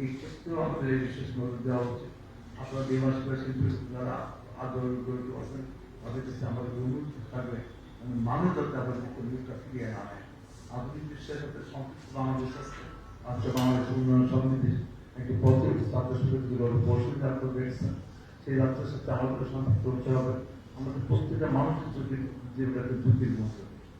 এই ক্ষেত্রেও আমাদের বিশেষ নজর দেওয়া উচিত। আপনারা দেবাসবাসী যারা আদর গরিব আছেন তাদের কাছে আমাদের অনুরোধ থাকবে মানুষ যাতে আমাদের মুখটা ফিরিয়ে না আনে আধুনিক বিশ্বের সাথে সম্পৃক্ত বাংলাদেশ আছে? আজকে বাংলাদেশ উন্নয়ন সমিতির একটি পথে ছাত্র শিক্ষকদের বসে যাত্রা দেখছেন সেই যাত্রার সাথে আমাদের সম্পৃক্ত হতে হবে। আমাদের প্রত্যেকটা মানুষের ঝুঁকি জীবনটা ঝুঁকির মুক্ত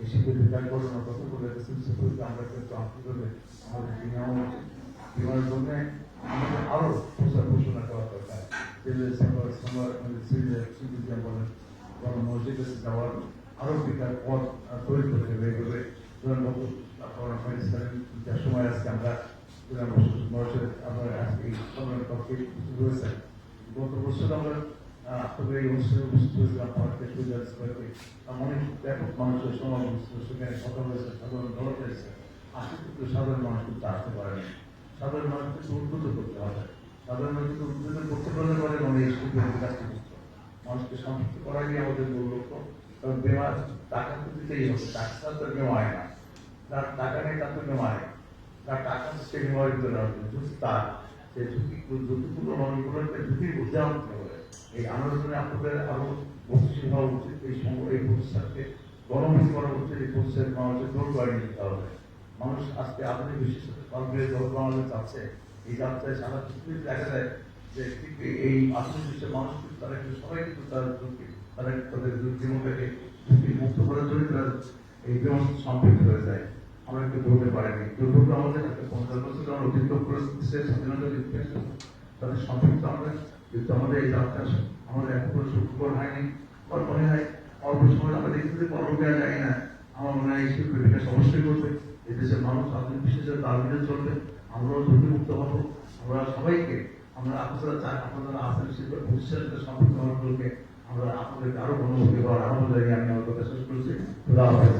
শিশু বিকাশ কথা বলে সেগুলোকে আমরা কিন্তু আন্তর্জাতিক আমাদের বিনাও উচিত জন্য আমাদের আরও প্রচার ঘোষণা করা দরকার। মানে বলেন, বড় মসজিদে যাওয়ার আরও বিকাশ পথ তৈরি করতে হবে এভাবে আপনারা সময় আজকে আমরা মসজিদ আমরা আজকে এই সম্মেলন পক্ষে রয়েছে গত বছর আমরা আপনাদের এই অনুষ্ঠানে উপস্থিত হয়েছিলাম স্কোয়ারে অনেক ব্যাপক মানুষের সমাগম ছিল সেখানে কথা হয়েছে সাধারণ দল হয়েছে আজকে কিন্তু সাধারণ মানুষ কিন্তু আসতে পারেনি সাধারণ মানুষকে উদ্বুদ্ধ করতে হবে সাধারণ মানুষকে উদ্বুদ্ধ করতে পারলে পরে মানে সুযোগ কাজটি করতে মানুষকে সম্পৃক্ত করা গিয়ে আমাদের মূল লক্ষ্য কারণ বেমার টাকা তো দিতেই হবে টাকা তো কেউ আয় না যার টাকা নেই তার তো আয় তার টাকা তো সে জন্য আসবে যদি তার সেই ঝুঁকি ঝুঁকিপূর্ণ মানুষগুলোকে ঝুঁকির ঊর্ধ্বে আনতে এই আন্দোলনে আপনাদের আরও গতিশীল হওয়া উচিত এই এই প্রতিষ্ঠানকে গণমুখী করা উচিত এই প্রতিষ্ঠান মানুষের দৌড় বাড়িয়ে দিতে হবে। মানুষ আজকে বিশ্বের সাথে কর্মীর দল বাংলাদেশ যাচ্ছে এই যাত্রায় সারা পৃথিবীতে দেখা যায় যে এই আধুনিক বিশ্বের মানুষ কিন্তু তারা কিন্তু সবাই কিন্তু তারা ঝুঁকি তারা তাদের জীবনটাকে ঝুঁকি মুক্ত করার জন্য তারা এই জীবন সম্পৃক্ত হয়ে যায়। আমরা একটু ধরতে পারিনি। দুর্ভাগ্য আমাদের একটা পঞ্চাশ বছর আমরা অতিক্রম করে স্বাধীনতা তাদের সম্পৃক্ত আমরা কিন্তু আমাদের এই যাত্রা আমাদের এখন সুখকর হয়নি, আমার মনে হয় অল্প সময় আমরা দেখতে দেখতে অল্প দেওয়া যায় না। আমার মনে হয় শিল্প বিকাশ অবশ্যই করবে এই দেশের মানুষ আধুনিক বিশেষের তালমিলে চলবে। আমরাও ঝুঁকিমুক্ত হব। আমরা সবাইকে, আমরা আপনারা চাই আপনারা আসেন শিল্প ভবিষ্যতের সম্পৃক্ত হওয়ার আমরা আপনাদেরকে আরও অনুভূতি হওয়ার আনন্দ জানিয়ে আমি আমার কথা শেষ করছি। খুদা হাফেজ।